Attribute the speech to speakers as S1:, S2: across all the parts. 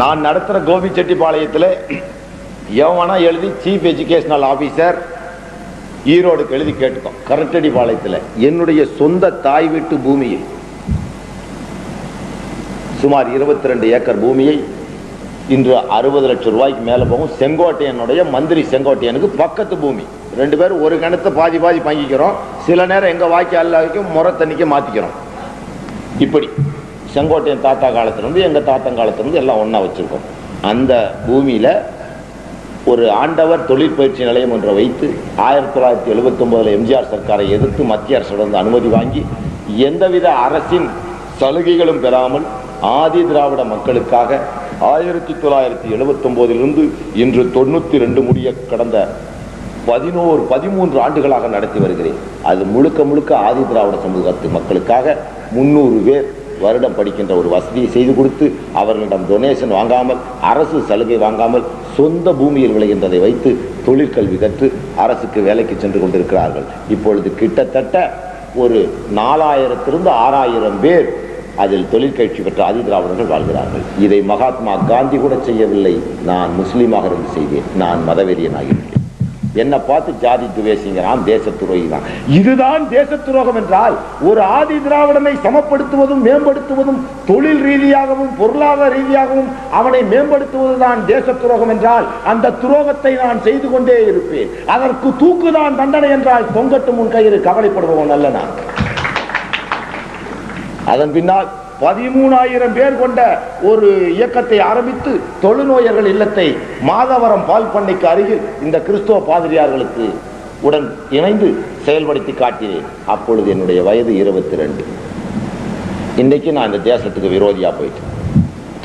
S1: நான் நடத்துகிற கோபிச்செட்டிப்பாளையத்தில் எவனா எழுதி சீஃப் எஜுகேஷனல் ஆஃபீஸர் ஈரோடுக்கு எழுதி கேட்டுக்கோ. கரட்டடிப்பாளையத்தில். என்னுடைய சொந்த தாய் வீட்டு பூமியில் சுமார் 22 ரெண்டு ஏக்கர் பூமியை இன்று அறுபது லட்சம் ரூபாய்க்கு மேலே போகும். செங்கோட்டையனுடைய மந்திரி செங்கோட்டையனுக்கு பக்கத்து பூமி. ரெண்டு பேரும் ஒரு கிணத்தை பாதி பாதி பங்கிக்கிறோம். சில நேரம் எங்கள் வாய்க்கால் வரைக்கும் முறை தண்ணிக்கு மாற்றிக்கிறோம் இப்படி. செங்கோட்டையன் தாத்தா காலத்துலேருந்து எங்கள் தாத்தன் காலத்துலேருந்து எல்லாம் ஒன்றா வச்சுருக்கோம். அந்த பூமியில் ஒரு ஆண்டவர் தொழிற்பயிற்சி நிலையம் ஒன்றை வைத்து ஆயிரத்தி தொள்ளாயிரத்தி எழுபத்தொம்போதில் எம்ஜிஆர் சர்க்காரை எதிர்த்து மத்திய அரசிடம் அனுமதி வாங்கி எந்தவித அரசின் சலுகைகளும் பெறாமல் ஆதி திராவிட மக்களுக்காக ஆயிரத்தி தொள்ளாயிரத்தி எழுபத்தொம்போதிலிருந்து இன்று தொண்ணூற்றி ரெண்டு முடிய கடந்த பதினோரு பதிமூன்று ஆண்டுகளாக நடத்தி வருகிறேன். அது முழுக்க முழுக்க ஆதி திராவிட சமூகத்து மக்களுக்காக முந்நூறு பேர் வருடம் படிக்கின்ற ஒரு வசதியை செய்து கொடுத்து அவர்களிடம் டொனேஷன் வாங்காமல் அரசு சலுகை வாங்காமல் சொந்த பூமியில் விளைகின்றதை வைத்து தொழிற்கல்வி கற்று அரசுக்கு வேலைக்கு சென்று கொண்டிருக்கிறார்கள். இப்பொழுது கிட்டத்தட்ட ஒரு நாலாயிரத்திலிருந்து ஆறாயிரம் பேர் அதில் தொழிற்கட்சி பெற்ற ஆதி திராவிடர்கள் வாழ்கிறார்கள். இதை மகாத்மா காந்தி கூட செய்யவில்லை. நான் முஸ்லீமாக இருந்து செய்தேன். நான் மதவெறியனாகிவிட்டேன் என்னை பார்த்து ஜாதி துவேசிங்கிறான் தேச துரோகி தான் இதுதான் தேச துரோகம் என்றால் ஒரு ஆதி திராவிடனை சமப்படுத்துவதும் மேம்படுத்துவதும் தொழில் ரீதியாகவும் பொருளாதார ரீதியாகவும் அவனை மேம்படுத்துவதுதான் தேச துரோகம் என்றால் அந்த துரோகத்தை நான் செய்து கொண்டே இருப்பேன். அதற்கு தூக்குதான் தண்டனை என்றால் தொங்கட்டும் உன் கயிறு கவலைப்படுபவன் அல்ல நான். அதன் பின்னால் பதிமூணாயிரம் பேர் கொண்ட ஒரு இயக்கத்தை ஆரம்பித்து தொழுநோயர்கள் இல்லத்தை மாதவரம் பால் பண்ணைக்கு அருகில் இந்த கிறிஸ்துவ பாதிரியார்களுக்கு உடன் இணைந்து செயல்படுத்தி காட்டினேன். அப்பொழுது என்னுடைய வயது இருபத்தி ரெண்டு இன்னைக்கு நான் இந்த தேசத்துக்கு விரோதியா போயிட்டேன்.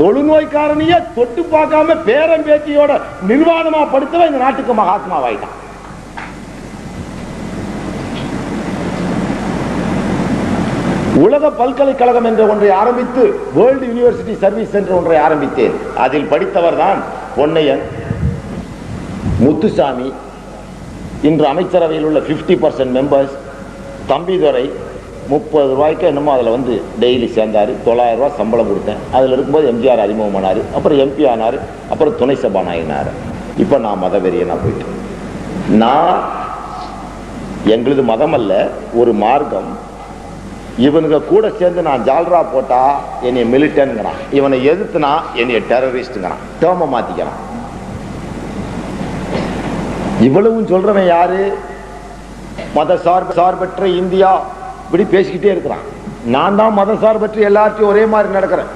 S1: தொழுநோய்க்காரனையே தொட்டு பார்க்காம பேரம் பேச்சியோட நிர்வாணமா படுத்தவன் இந்த நாட்டுக்கு மகாத்மாவாயிட்டான். உலக பல்கலைக்கழகம் என்ற ஒன்றை ஆரம்பித்து வேர்ல்டு யூனிவர்சிட்டி சர்வீஸ் என்ற ஒன்றை ஆரம்பித்தேன். அதில் படித்தவர் தான் பொன்னையன் முத்துசாமி. இன்று அமைச்சரவையில் உள்ள 50% பர்சன்ட் மெம்பர்ஸ் தம்பிதுரை முப்பது ரூபாய்க்கு என்னமோ அதில் வந்து டெய்லி சேர்ந்தார். தொள்ளாயிரம் ரூபாய் சம்பளம் கொடுத்தேன். அதில் இருக்கும்போது எம்ஜிஆர் அறிமுகம் ஆனார் அப்புறம் எம்பி ஆனார். அப்புறம் துணை சபாநாயகனார். இப்போ நான் மதவெறியனாக போயிட்டேன். நான் எங்களது மதம் அல்ல ஒரு மார்க்கம் இவனுங்க கூட சேர்ந்து நான் ஜால்ரா போட்டா என்னைய மிலிட்டன்ங்கிறான். இவனை எதிர்த்துனா என்னைய டெரரிஸ்ட்ங்கிறான். டேர்மை மாத்திக்கிறான். இவ்வளவும் சொல்றவன் யாரு? மத சார்பு சார்பற்ற இந்தியா இப்படி பேசிக்கிட்டே இருக்கிறான். நான் தான் மத சார்பற்ற எல்லாத்தையும் ஒரே மாதிரி நடக்கிறேன்.